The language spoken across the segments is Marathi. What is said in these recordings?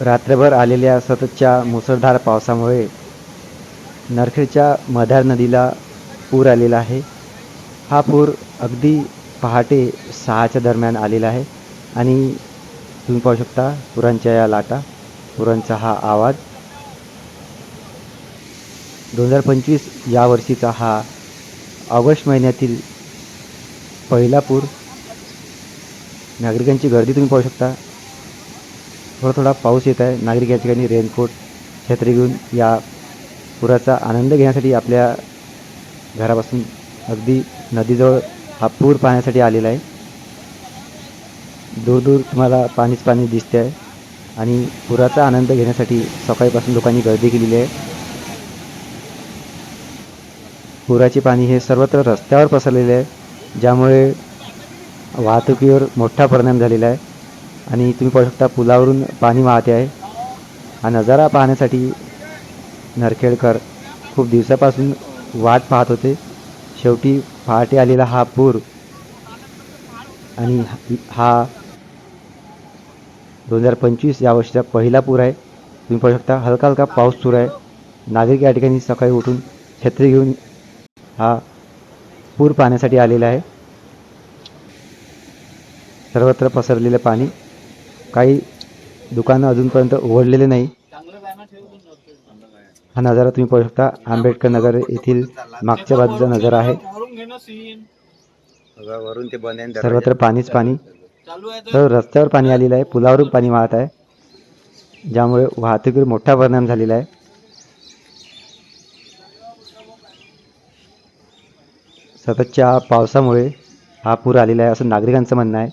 रात्रभर आलेल्या सततच्या मुसळधार पावसामुळे नरखेडच्या मधार नदीला पूर आलेला आहे. हा पूर अगदी पहाटे सहाच्या दरम्यान आलेला आहे आणि तुम्ही पाहू शकता पुरांच्या या लाटा पुरांचा हा आवाज. दोन हजार पंचवीस या वर्षीचा हा ऑगस्ट महिन्यातील पहिला पूर. नागरिकांची गर्दी तुम्ही पाहू शकता. थोडा थोडा पाऊस येत आहे. नागरिक या ठिकाणी रेनकोट छत्री घेऊन या पुराचा आनंद घेण्यासाठी आपल्या घरापासून अगदी नदीजवळ हा पूर पाहण्यासाठी आलेला आहे. दूर दूर तुम्हाला पाणीच पाणी दिसते आहे आणि पुराचा आनंद घेण्यासाठी सकाळीपासून लोकांनी गर्दी केलेली आहे. पुराचे पाणी हे सर्वत्र रस्त्यावर पसरलेले आहे ज्यामुळे वाहतुकीवर मोठा परिणाम झालेला आहे. आणि तुम्ही पाहू शकता पुलावरून पाणी वाहते आहे. हा नजारा पाहण्यासाठी नरखेडकर खूप दिवसापासून वाट पाहत होते. शेवटी पहाटे आलेला हा पूर आणि हा दोन हजार पंचवीस या वर्षीचा पहिला पूर आहे. तुम्ही पाहू शकता हलका हलका पाऊस सुरू आहे. नागरिक या ठिकाणी सकाळी उठून छत्री घेऊन हा पूर पाहण्यासाठी आलेला आहे. सर्वत्र पसरलेलं पाणी काही दुकानं अजूनपर्यंत उघडलेले नाही. हा नजारा तुम्ही पाहू शकता. आंबेडकर नगर येथील मागच्या बाजूचा नजारा आहे. सर्वत्र पाणीच पाणी. तर रस्त्यावर पाणी आलेलं आहे. पुलावरून पाणी वाहत आहे. ज्यामुळे वाहतुकीवर मोठा परिणाम झालेला आहे. सततच्या पावसामुळे हा पूर आलेला आहे असं नागरिकांचं म्हणणं आहे.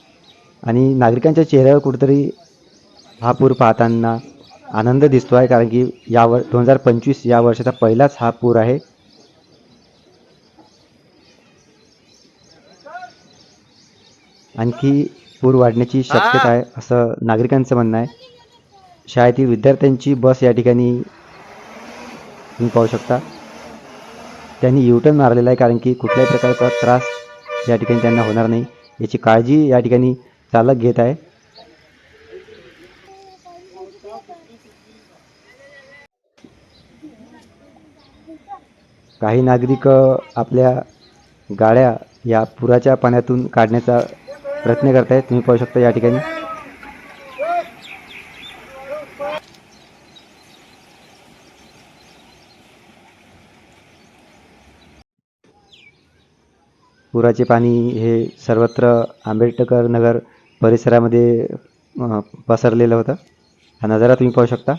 आणि नागरिकांच्या चेहऱ्यावर कुठेतरी हा पूर पाहताना आनंद दिसतो आहे कारण की या वर दोन हजार पंचवीस या वर्षाचा पहिलाच हा पूर आहे. आणखी पूर वाढण्याची शक्यता आहे असं नागरिकांचं म्हणणं आहे. शाळेतील विद्यार्थ्यांची बस या ठिकाणी तुम्ही पाहू शकता. त्यांनी युटर्न मारलेला आहे कारण की कुठल्याही प्रकारचा त्रास या ठिकाणी त्यांना होणार नाही. याची काळजी या ठिकाणी चालक घेत आहे. काही नागरिक आपल्या गाड्या या पुराच्या पाण्यातून काढण्याचा प्रयत्न करत आहेत तुम्ही पाहू शकता या ठिकाणी. पुराचे पाणी हे सर्वत्र आंबेडकर नगर परिसरामध्ये पसरलेलं होतं. हा नजारा तुम्ही पाहू शकता.